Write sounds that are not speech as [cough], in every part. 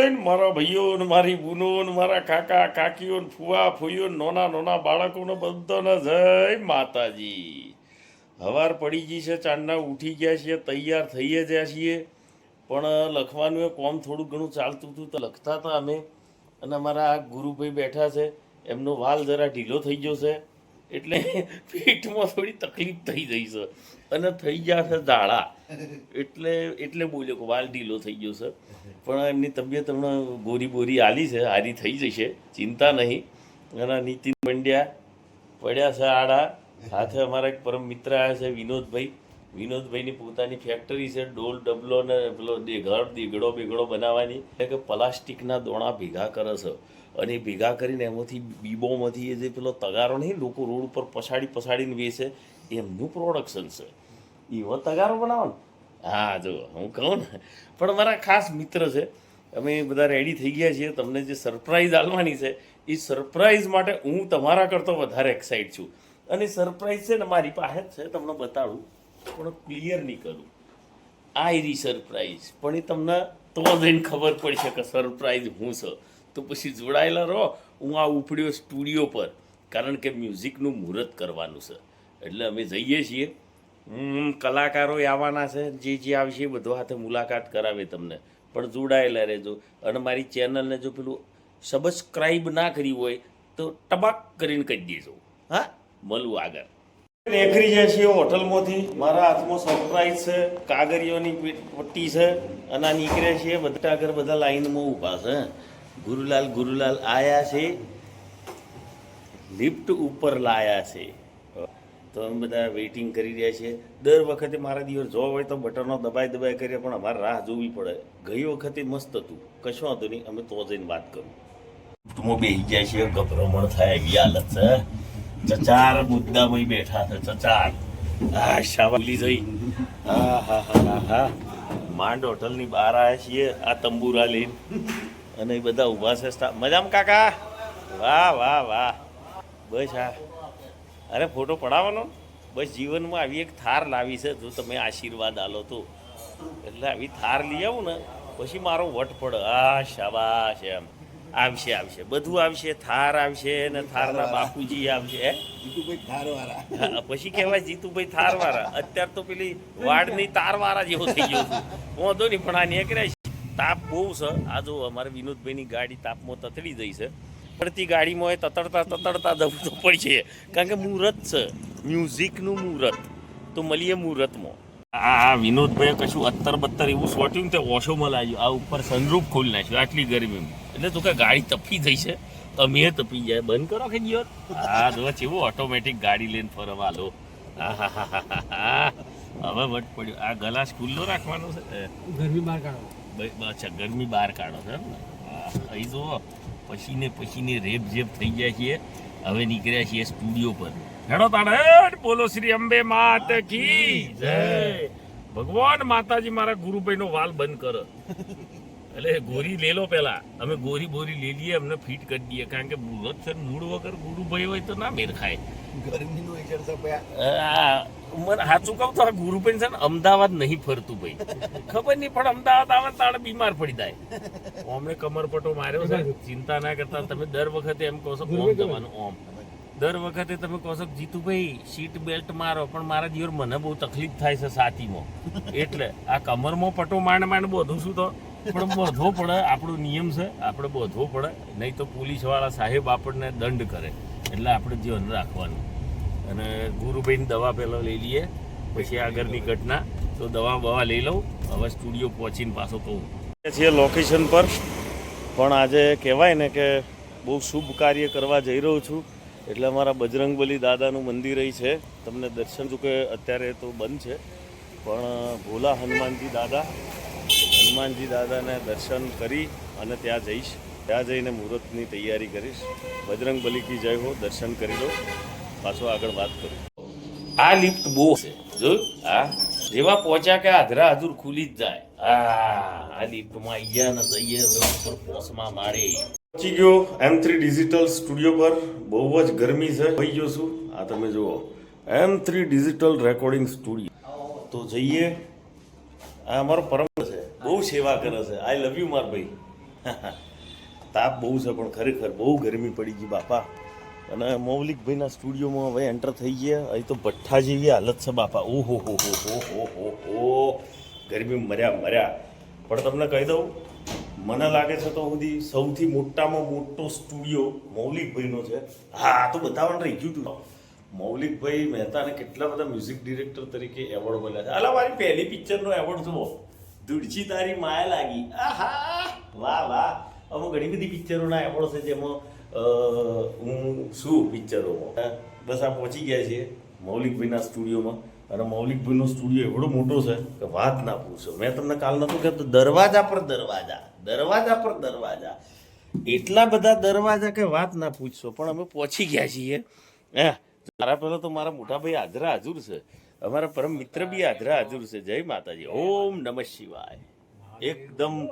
જય મારા ભાઈઓ ને મારી બુનો ને મારા કાકા કાકીઓ ને ફુવા ફુઈઓ નોના, નાના બાળકોને બધાને જય માતાજી. હવાર પડી ગઈ છે, ચાંદના ઉઠી ગયા છીએ, તૈયાર થઈએ જ્યાં છીએ. પણ લખવાનું એ કોમ થોડું ઘણું ચાલતું હતું, તો લખતા હતા અમે. અને અમારા ગુરુભાઈ બેઠા છે, એમનો વાલ જરા ઢીલો થઈ ગયો છે. એટલે [laughs] પેટમાં થોડી તકલીફ થઈ ગઈ છે. અને થઈ ગયા છે દાળા એટલે એટલે બોલ્યો કે વાલ ઢીલો થઈ ગયો છે. પણ એમની તબિયત હમણાં ગોરી બોરી આલી છે હારી થઈ જશે, ચિંતા નહીં. અને નીતિન પંડ્યા પડ્યા છે આડા. સાથે અમારા એક પરમ મિત્ર આવ્યા છે, વિનોદભાઈ. વિનોદભાઈની પોતાની ફેક્ટરી છે, ડોલ, ડબલો ને પેલો ઘર દીગડો બીગડો બનાવવાની. એટલે કે પ્લાસ્ટિકના દોણા ભેગા કરે છે. અને ભેગા કરીને એમાંથી બીબોમાંથી એ જે પેલો તગારો નહીં, લોકો રોડ ઉપર પછાડી, પછાડીને વેચે. એમનું પ્રોડક્શન છે. એવો તગારો બનાવો ને હા, જો, હું કહું ને, પણ મારા ખાસ મિત્ર છે. અમે બધા રેડી થઈ ગયા છીએ. તમને જે સરપ્રાઈઝ આલવાની છે એ સરપ્રાઈઝ માટે હું તમારા કરતો વધારે એક્સાઇટ છું. અને સરપ્રાઈઝ છે ને, મારી પાસે જ છે, તમને બતાડું, પણ ક્લિયર નહીં કરું. આ એરી સરપ્રાઈઝ પણ એ તમને તો જઈને ખબર પડશે કે સરપ્રાઈઝ હું છે. તો પછી જોડાયેલા રહો, હું આ ઉપડ્યો સ્ટુડિયો પર, કારણ કે મ્યુઝિકનું મુહૂર્ત કરવાનું છે. એટલે અમે જઈએ છીએ. કલાકારો આવવાના છે. જે જે આવશે બધો હાથે મુલાકાત કરાવે તમને. પણ જોડાયેલા રહેજો. અને મારી ચેનલને જો પેલું સબસ્ક્રાઈબ ના કરી હોય, તો ટબાક કરીને કહી દેજો. હા? મળું આગળ. નેખરી જાય છે હોટલમાંથી મારા હાથમાં સરપ્રાઈઝ છે કાગરીઓની પટ્ટી છે, અને આ નીકળે છે, બધા આગળ બધા લાઈનમાં ઊભા છે. ગુરુલાલ ગુરુલાલ આયા છે. લિફ્ટ ઉપર લાયા છે. તો અમે બધા વેઇટિંગ કરી રહ્યા છીએ. દર વખતે મારા દિવસ જોવા હોય તો બટનો દબાઈ દબાઈ કરીએ પણ અમારે રાહ જોવી પડે. ગઈ વખતે મસ્ત હતું. કશું હતું નહીં, અમે તો જઈને વાત કરું. લિફ્ટમાં બેસી જાય છે, ગભરામણ થાય, એવી હાલત છે. ચચાર મુદ્દામાં બેઠા છે, ચચાર. આ શાવાલી જઈ હા હા હા હા હા. માંડ હોટલની બહાર આવ્યા છીએ, આ તંબુરા લઈને. અને એ બધા ઊભા છે મજામાં કાકા? વાહ વાહ વાહ. બસ હા અરે ફોટો પડાવવાનો? બસ જીવનમાં આવી એક થાર લાવી છે જો તમે આશીર્વાદ આલો તો. એટલે આવી થાર લઈ આવું ને પછી મારો વટ પડ. આ શાબાશ એમ. આવશે આવશે. બધું આવશે. થાર આવશે ને થારના બાપુજી આવશે પછી કહેવાય જીતુભાઈ થાર વાળા અત્યારે તો પેલી વાડની તાર વાળા જેવો થઈ ગયો વાંધો નહીં પણ આ નીકળ્યા છે. તાપ બહુ છે. આ જો અમારે વિનોદભાઈની ગાડી તાપમાં તતડી જઈ છે. પડતી ગાડીમાં એ તતડતા તતડતા જવું તો પડશે કારણ કે મુહૂર્ત છે. મ્યુઝિકનું મુહૂર્ત. તો મળીએ મુહૂર્તમાં. આ વિનોદભાઈ કશું અત્તર બત્તર એવું સોટ્યું ને તે ઓશોમાં લાગ્યું આ ઉપર સનરૂફ ખોલી નાખ્યું આટલી ગરમીમાં. એટલે તો કે ગાડી તપી જઈ છે. અમે તપી જાય. બંધ કરો કે જીવન? હા જો એવું ઓટોમેટિક ગાડી લઈને ફરવા લો. હવે વટ પડ્યો. આ ગલાસ ખુલ્લો રાખવાનો છે? ગરમી બહાર કાઢો. અચ્છા ગરમી બહાર કાઢો છે એમ ને? અહીં જો પસીને પછીને રેપ જેપ થઈ જાય છીએ. હવે નીકળ્યા છીએ સ્ટુડિયો પર. હેડો તાણે બોલો શ્રી અંબે માત કી જય. ભગવાન માતાજી મારા ગુરુભાઈનો વાલ બંધ કરો. એટલે ગોરી લે લો પેલા. અમે ગોરી બોરી લઈ લઈએ અમને ફિટ કરી દઈએ. કારણ કે મુહૂર્ત છે મૂળ વગર ગુરુભાઈ હોય તો ના મેર ખાય. ગરમીનું સપયા આ, મને સાચું કહું તો આ ગુરુભાઈ છે ને અમદાવાદ નહીં ફરતું ભાઈ. ખબર નહીં પણ અમદાવાદ આવે તાણે બીમાર પડી જાય. ઓમને કમરપટો માર્યો છે ચિંતા ના કરતા. તમે દર વખતે એમ કહો છો ઓમ જવાનું ઓમ. દર વખતે તમે કહો છો કે જીતુભાઈ સીટ બેલ્ટ મારો પણ મારા દિવસ મને બહુ તકલીફ થાય છે સાતીમાં. એટલે આ કમરમાં પટો માંડ માંડ બધું શું તો. પણ બધો પડે, આપણો નિયમ છે, આપણે બધો પડે. નહીં તો પોલીસવાળા સાહેબ આપણને દંડ કરે. એટલે આપણે ધ્યાન રાખવાનું. અને ગુરુબેન દવા પહેલાં લઈ લઈએ, પછી આગળની ઘટના. તો દવા બવા લઈ લઉં, હવે સ્ટુડિયો પહોંચીને પાછો કહું. છીએ લોકેશન પર. પણ આજે કહેવાય ને કે બહુ શુભ કાર્ય કરવા જઈ રહ્યો છું. એટલે અમારા બજરંગબલી દાદાનું મંદિર અહીં છે. તમને દર્શન જો કે અત્યારે તો બંધ છે. પણ ભોલા હનુમાનજી દાદા હનુમાનજી દાદાને દર્શન કરી અને ત્યાં જઈશ. ત્યાં જઈને મુહૂર્તની તૈયારી કરીશ. બજરંગબલી કી જય હો દર્શન કરી લો. પાછો આગળ વાત કરું. આ લિફ્ટ બહુ છે. જોયું આ જેવા પહોંચ્યા કે આધરા હજુર ખુલી જ જાય. આ આ લિફ્ટમાં અહીંયા ને જઈએ હવે ઉપર પોસમાં મારે. પહોંચી ગયો એમ થ્રી ડિજિટલ સ્ટુડિયો પર. બહુ જ ગરમી છે. થઈ ગયો છું. આ તમે જુઓ. M three digital recording studio તો જઈએ. આ અમારો પરમ સેવા કરે છે. આઈ લવ યુ માર ભાઈ. તાપ બહુ છે, પણ ખરેખર બહુ ગરમી પડી ગઈ, બાપા. અને મૌલિકભાઈના સ્ટુડિયોમાં હવે એન્ટર થઈ ગયા. અહીં તો ભઠ્ઠા જેવી હાલત છે, બાપા. ઓહો, હો હો હો હો હો હો. ગરમી મર્યા મર્યા. પણ તમને કહી દઉં, મને લાગે છે તો સુધી સૌથી મોટામાં મોટો સ્ટુડિયો મૌલિકભાઈનો છે. હા, તો બતાવવાનું રહી ગયું હતું મૌલિકભાઈ મહેતાને કેટલા બધા મ્યુઝિક ડિરેક્ટર તરીકે એવોર્ડ મળ્યા છે. અલા, મારી પહેલી પિક્ચરનો એવોર્ડ જુઓ. ધૂળચી તારી માયા લાગી. આહા! વાહ વાહ. અમુક ઘણી બધી પિક્ચરોના એવોર્ડ છે જેમાં હું શું પિક્ચરોમાં. બસ આ પહોંચી ગયા છીએ મૌલિકભાઈના સ્ટુડિયોમાં. અને મૌલિકભાઈનો સ્ટુડિયો એવડો મોટો છે કે વાત ના પૂછો. મેં તમને કાલ નતું કહેતો દરવાજા પર દરવાજા દરવાજા પર દરવાજા. એટલા બધા દરવાજા કે વાત ના પૂછશો પણ અમે પહોંચી ગયા છીએ. હે, મારા પહેલાં તો મારા મોટા ભાઈ હાજરા હાજુર છે. અમારા પરમ મિત્ર બી આગ્રહ હાજર છે. જય માતાજી. ઓમ નમઃ શિવાય. એકદમ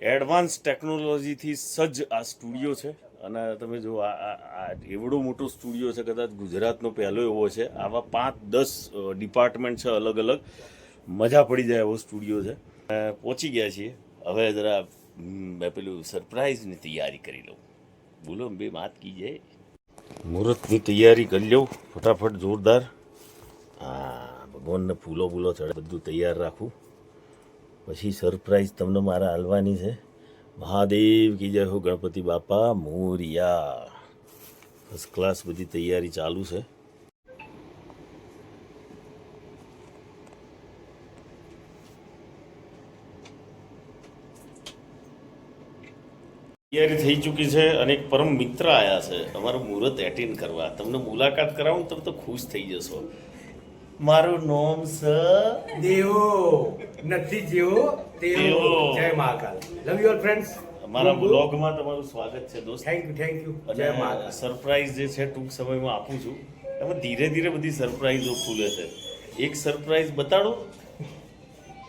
એડવાન્સ ટેકનોલોજીથી સજ્જ આ સ્ટુડિયો છે. અને તમે જો આ એવડો મોટો સ્ટુડિયો છે, કદાચ ગુજરાતનો પહેલો એવો છે. આવા પાંચ, દસ ડિપાર્ટમેન્ટ છે અલગ અલગ. મજા પડી જાય એવો સ્ટુડિયો છે. પહોંચી ગયા છીએ. હવે જરા મેં પેલું સરપ્રાઈઝની તૈયારી કરી લઉં. બોલો બે, વાત કી જાય મુહૂર્તની તૈયારી કરી લઉં. ફટાફટ જોરદાર. હા, ભગવાનને ફૂલો ફૂલો ચડે, બધું તૈયાર રાખું. પછી સરપ્રાઈઝ તમને મારા હાલવાની છે. મહાદેવ કી જય હો ગણપતિ બાપા, મોરિયા. ફર્સ્ટ ક્લાસ બધી તૈયારી ચાલુ છે. તૈયારી થઈ ચૂકી છે અને એક પરમ મિત્ર આવ્યા છે. અમારું મુહૂર્ત એટેન્ડ કરવા. તમને મુલાકાત કરાવું તમે તો ખુશ થઈ જશો. મારું નામ સ. દેવો. નથી જેવો તેવો. જય મહાકાલ. લવ યુ ફ્રેન્ડ્સ અમારા બ્લોગમાં તમારું સ્વાગત છે દોસ્ત. થેન્ક યુ થેન્ક યુ જય મહાકાલ. સરપ્રાઈઝ જે છે ટૂંક સમયમાં આપું છું. એમાં ધીરે ધીરે બધી સરપ્રાઈઝો ખુલે છે. એક સરપ્રાઈઝ બતાડો.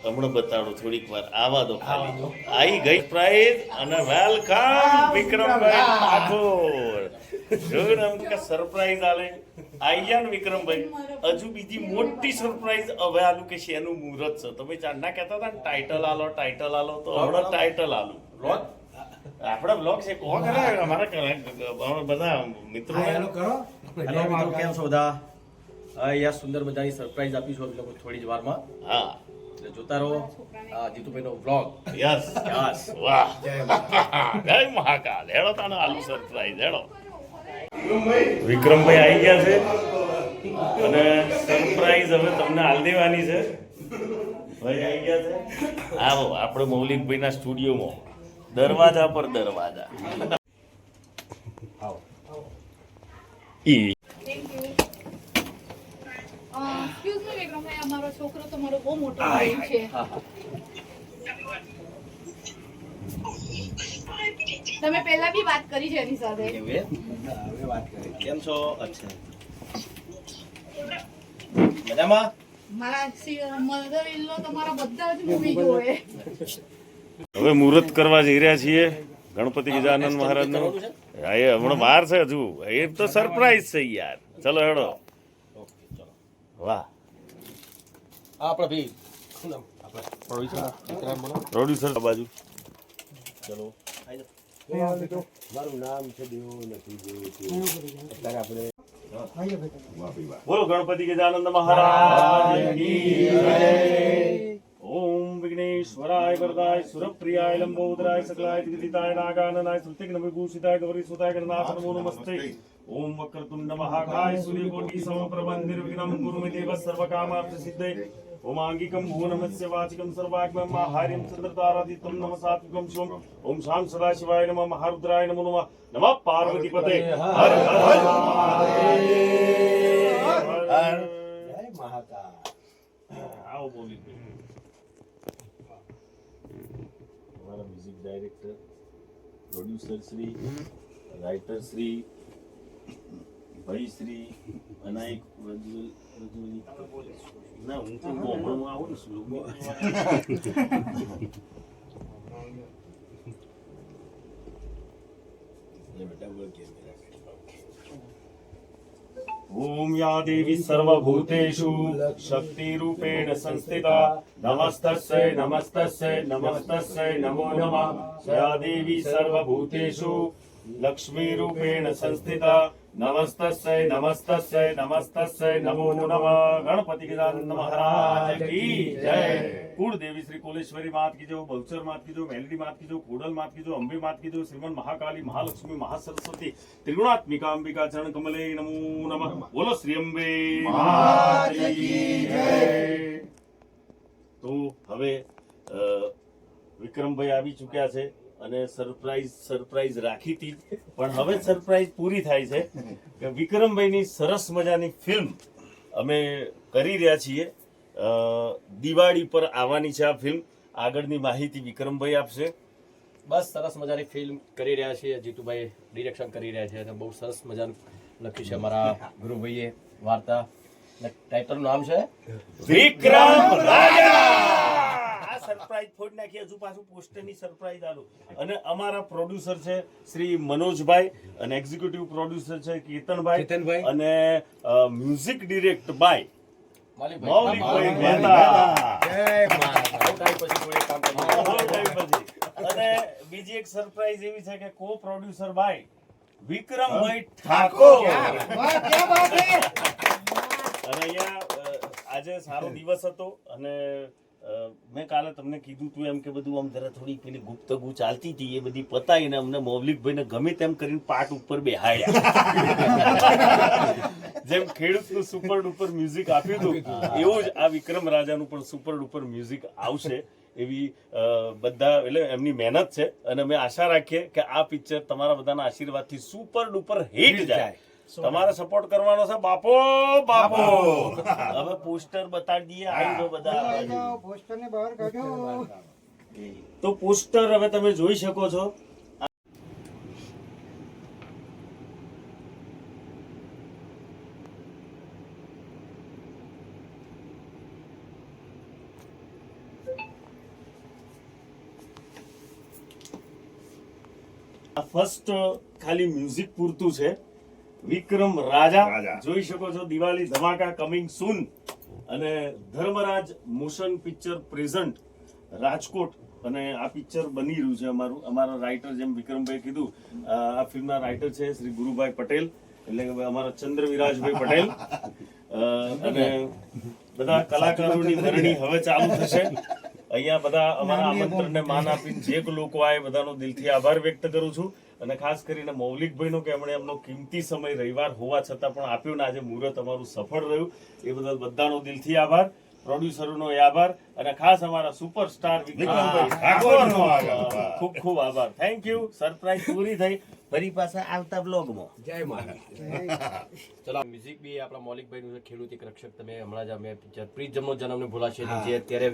હમણાં બતાડો થોડીક વાર. આવા દો ખાલી. આઈ ગઈ પ્રાઇઝ અને વેલકમ વિક્રમભાઈ ઠાકોર. આમ સરપ્રાઈઝ આલે? આઈ વિક્રમભાઈ હજુ બીજી મોટી સરપ્રાઈઝ હવે આલુ કે શેનું મુહૂર્ત છે. તમે ચાંદના કહેતા હતા ને ટાઇટલ આલો ટાઇટલ આલો તો હમણાં ટાઇટલ આલું. આપણે બ્લોગ છે કોણ કરે? અમારા બધા મિત્રો હા હેલો કરો. હેલો મિત્રો કેમ છો બધા? અહીંયા સુંદર મજાની સરપ્રાઈઝ આપીશું અમે લોકો થોડી જ વારમાં. હા. એટલે જોતા રહો આ જીતુભાઈનો વ્લોગ યસ યસ વાહ. જય મહાકાલ. [laughs] હેડો તાનો આલુ સરપ્રાઈઝ હેડો વિક્રમભાઈ આવી ગયા છે. અને સરપ્રાઈઝ હવે તમને હાલ દેવાની છે. ભાઈ આવી ગયા છે. આવો આપણે મૌલિકભાઈના સ્ટુડિયોમાં. દરવાજા પર દરવાજા. ઈ. અમારો છોકરો તમારો બહુ મોટો છે. તમે પહેલા બી વાત કરી છે એની સાથે. હવે વાત કરી. કેમ છો? અચ્છા. મજામાં? મારા મધર ઇન લો તમારા બધા જ મૂવી જોવે. હવે મુહૂર્ત કરવા જઈ રહ્યા છીએ ગણપતિ ગજાનંદ મહારાજનું. હા, એ હમણાં બહાર છે હજુ. એ તો સરપ્રાઈઝ છે યાર. ચલો હેડો. ઓકે ચલો વાહ પ્રોડ્યુસર બાજુ. ચલો. મારું નામ છે દેવો નથી દેવો અત્યારે આપણે બોલો ગણપતિ ગજાનંદ મહારાજ. ઓમ વિઘ્નેશ્વરાય વરદાય સુરપ્રિયાય લંબોદરાય સકલાય જગદિતાય નાગાનનાય સુતિગ્ન વિભૂષિતાય ગૌરી સુતાય ગણનાથ નમો નમસ્તે. ઓમ વક્રતુંડ મહાકાય સૂર્યકોટિ સમપ્રભ નિર્વિઘ્નમ કુરુ મે દેવ સર્વકામાર્થ સિદ્ધે ઓમાંગિકમ ભુવનમસ્ય વાચિકમ સર્વાગ્મમ આહાર્યમ ચંદ્રતારાદિત્યમ નમ સાત્વિકમ શિવમ ઓમ શામ સદાશિવાય નમઃ મહારુદ્રાય नमो નમઃ નમઃ પાર્વતી પતે હર હર મહાદેવ જય મહાકાલ આવો બોલી અમારા music director producer Shri writer Shri ભાઈ શ્રી અનાયક ના હું તો બોમ્બમાં આવું ને સ્લોગન લે બેટા બોલ કેમ ઓમ યા દેવી સર્વભૂતેષુ શક્તિરૂપેણ સંસ્થિતા નમસ્તસ્ય નમસ્તસ્ય નમસ્તસ્ય નમો નમઃ. યા દેવી સર્વભૂતેષુ લક્ષ્મીરૂપેણ સંસ્થિતા નમસ્તસ્ય નમસ્તસ્ય નમસ્તસ્ય નમો નમઃ ગણપતિ ગજાનંદ મહારાજ કી જય કુળદેવી શ્રી કોલેશ્વરી માત કી જો બહુચર માત કી જો મેલડી માત કી જો ખોડલ માત કી જો અંબે માત કી જો શ્રીમન મહાકાલી મહાલક્ષ્મી મહાસરસ્વતી ત્રિગુણાત્મિકા અંબિકા ચરણ કમલે નમો નમઃ બોલો શ્રી અંબે માત કી જય. તો હવે વિક્રમભાઈ આવી ચૂક્યા છે અને સરપ્રાઈઝ સરપ્રાઈઝ રાખી હતી. પણ હવે સરપ્રાઈઝ પૂરી થાય છે કે વિક્રમભાઈની સરસ મજાની ફિલ્મ અમે કરી રહ્યા છીએ. દિવાળી પર આવવાની છે આ ફિલ્મ. આગળની માહિતી વિક્રમભાઈ આપશે. બસ સરસ મજાની ફિલ્મ કરી રહ્યા છીએ. જીતુભાઈ ડિરેક્શન કરી રહ્યા છે. અને બહુ સરસ મજાનું લખ્યું છે અમારા ગુરુભાઈએ વાર્તા. ટાઇટલનું નામ છે વિક્રમ રાજા! સરપ્રાઈઝ ફોડ નાખી હજુ પાછું પોસ્ટરની સરપ્રાઈઝ આલું. અને અમારા પ્રોડ્યુસર છે શ્રી મનોજભાઈ અને એક્ઝિક્યુટિવ પ્રોડ્યુસર છે કેતનભાઈ કેતનભાઈ. અને મ્યુઝિક ડિરેક્ટ બાય મૌલિકભાઈ. મહેતા જય મા બહુ ટાઈમ પછી કોઈ કામ કર્યું બહુ time પછી. અને બીજી એક સરપ્રાઈઝ એવી છે કે કો પ્રોડ્યુસર ભાઈ વિક્રમભાઈ ઠાકોર. અને અહીંયા આજે સારો દિવસ હતો અને મેં કાલે તમને કીધું તું એમ કે બધું આમ જરા થોડી પેલી ગુપ્તગુ ચાલતી હતી એ બધી પતાવીને અમને મૌલિકભાઈને ગમે તેમ કરીને પાટ ઉપર બેહાડ્યા. [laughs] જેમ ખેડૂતનું સુપર ડુપર મ્યુઝિક આપ્યું હતું એવું જ આ વિક્રમ રાજાનું પણ સુપર ડુપર મ્યુઝિક આવશે એવી બધા એટલે એમની મહેનત છે. અને અમે આશા રાખીએ કે આ પિક્ચર તમારા બધાના આશીર્વાદથી સુપર ડુપર હિટ જાય. તમારે સપોર્ટ કરવાનો છે? બાપો બાપો. હવે પોસ્ટર બતાડી દઈએ આવી બધા પોસ્ટરને બહાર કાઢ્યો તો પોસ્ટર હવે તમે જોઈ શકો છો. આ ફર્સ્ટ ખાલી મ્યુઝિક પૂરતું છે. વિક્રમ રાજા. જોઈ શકો છો દિવાળી ધમાકા કમિંગ સૂન અને Dharmaraj motion picture present Rajkot. અને આ પિક્ચર બની રહ્યું છે અમારું. અમારા રાઇટર જેમ વિક્રમભાઈ કીધું આ ફિલ્મના રાઇટર છે શ્રી ગુરુભાઈ પટેલ. એટલે કે અમારા ચંદ્રવિરાજભાઈ પટેલ. અને બધા કલાકારોની વરણી હવે ચાલુ થશે. અહીંયા બધા અમારા આમંત્રણને માન આપીને જે લોકો આવે બધાનો દિલથી આભાર વ્યક્ત કરું છું. અને ખાસ કરીને મૌલિકભાઈનો કે એમણે એમનો કિંમતી સમય રવિવાર હોવા છતાં પણ આપ્યો ને આજે મુહૂર્ત અમારું સફળ રહ્યું. એ બદલ બધાનો દિલથી આભાર. પ્રોડ્યુસરોનો એ આભાર. અને ખાસ અમારા સુપરસ્ટાર વિક્રમભાઈ ઠાકોરનો આભાર ખૂબ ખૂબ આભાર. થેન્ક યુ સરપ્રાઈઝ પૂરી થઈ. ફરી પાછા આવતા બ્લોગમાં જય મા [laughs] ચલો મ્યુઝિક બી આપણા મૌલિકભાઈનું છે ખેડૂત એક રક્ષક તમે હમણાં જ અમે પ્રીત જમનો જન્મને ભૂલાશે જે અત્યારે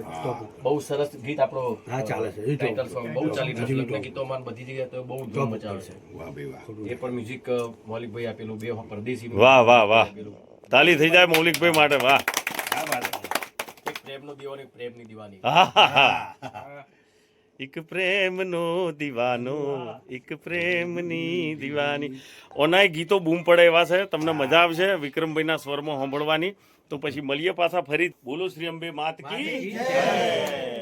બહુ સરસ ગીત આપણો હા, ચાલે છે. ટાઇટલ સોંગ બહુ ચાલી રહ્યું છે લગ્ન ગીતોમાં બધી જગ્યાએ તો બહુ ધૂમ મચાવે છે. વાહ ભાઈ વાહ. એ પણ મ્યુઝિક મૌલિકભાઈ આપેલું બે પરદેશી વાહ વાહ વાહ. તાલી થઈ જાય મૌલિકભાઈ માટે વાહ. એક પ્રેમનો દીવાનો પ્રેમ પ્રેમની દીવાની. એક પ્રેમનો દીવાનો એક પ્રેમની દીવાની. ઓનાય ગીતો બૂમ પડે એવા છે તમને મજા આવશે વિક્રમભાઈના સ્વરમાં સાંભળવાની. તો પછી મળીએ પાછા ફરી. બોલો શ્રી અંબે માત કી જય.